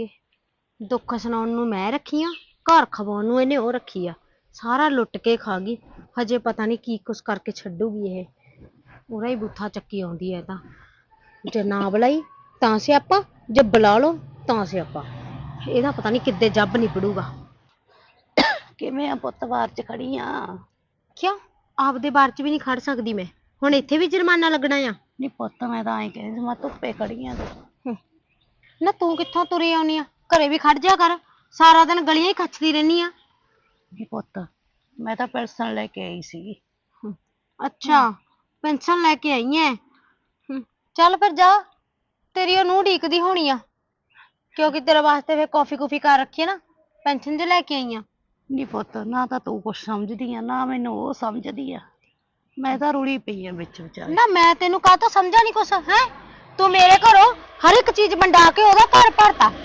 ਹੈਗੇ। ਦੁੱਖ ਸੁਣਾਉਣ ਨੂੰ ਮੈਂ ਰੱਖੀ ਆ ਘਰ ਖਵਾਉਣ ਨੂੰ ਇਹਨੇ ਉਹ ਰੱਖੀ ਆ। ਸਾਰਾ ਲੁੱਟ ਕੇ ਖਾ ਗਈ। ਹਜੇ ਪਤਾ ਨਹੀਂ ਕੀ ਕੁਛ ਕਰਕੇ ਛੱਡੂਗੀ ਇਹ। ਉਹਦਾ ਹੀ ਬੁੱਥਾ ਚੱਕੀ ਆਉਂਦੀ ਹੈ ਤਾਂ। ਜੇ ਨਾ ਬੁਲਾਈ ਤਾਂ ਸਿਆਪਾ। ਜੇ ਬੁਲਾ ਲਓ ਤਾਂ ਸਿਆਪਾ। ਇਹਦਾ ਪਤਾ ਨਹੀਂ ਕਿੱਦੇ ਜੱਬ ਨਹੀਂ ਪੜੂਗਾ ਕਿਵੇਂ ਆ ਪੁੱਤ ਬਾਹਰ ਚ ਖੜੀ ਆ? ਕਿਉਂ? ਆਪਦੇ ਬਾਰ ਚ ਵੀ ਨਹੀਂ ਖੜ ਸਕਦੀ ਮੈਂ। ਹੁਣ ਇੱਥੇ ਵੀ ਜੁਰਮਾਨਾ ਲੱਗਣਾ ਆ। ਨਹੀਂ ਪੁੱਤ ਮੈਂ ਤਾਂ ਐਂ ਕਹਿੰਦੀ ਮੈਂ ਧੁੱਪੇ ਖੜੀ ਆ ਤੂੰ। ਨਾ ਤੂੰ ਕਿੱਥੋਂ ਤੁਰੀ ਆਉਣੀ ਆ? ਘਰੇ ਵੀ ਖੜ ਜਾ ਕਰ। ਸਾਰਾ ਦਿਨ ਗਲੀਆਂ ਹੀ ਖੱਚਦੀ ਰਹਿਨੀ ਆ। ਨਹੀਂ ਪੁੱਤ ਮੈਂ ਤਾਂ ਪੈਨਸ਼ਨ ਲੈ ਕੇ ਆਈ ਸੀਗੀ। ਅੱਛਾ ਪੈਨਸ਼ਨ ਲੈ ਕੇ ਆਈ ਐ? ਹਮ, ਚੱਲ ਫਿਰ ਜਾ। ਤੇਰੀ ਉਹ ਨੂੰ ਢੀਕਦੀ ਹੋਣੀ ਆ। ਕਿਉਂਕਿ ਤੇਰੇ ਵਾਸਤੇ ਫਿਰ ਕਾਫੀ ਕੁਫੀ ਕਰ ਰੱਖੀ ਆ ਨਾ। ਪੈਨਸ਼ਨ ਜੇ ਲੈ ਕੇ ਆਈ ਆ। ਨਹੀਂ ਪੁੱਤ ਨਾ ਤਾਂ ਤੂੰ ਕੁਛ ਸਮਝਦੀ ਆ ਨਾ ਮੈਨੂੰ ਉਹ ਸਮਝਦੀ ਆ। ਮੈਂ ਤਾਂ ਰੁਲੀ ਪਈ ਆ ਵਿੱਚ ਵਿਚਾਰੇ। ਨਾ ਮੈਂ ਤੈਨੂੰ ਕਾਹ ਤੋਂ ਸਮਝਾ ਨਹੀਂ ਕੁਛ ਹੈ? ਤੂੰ ਮੇਰੇ ਘਰੋਂ ਹਰ ਇੱਕ ਚੀਜ਼ ਵੰਡਾ ਕੇ ਉਹਦਾ ਘਰ ਭਰਤਾ।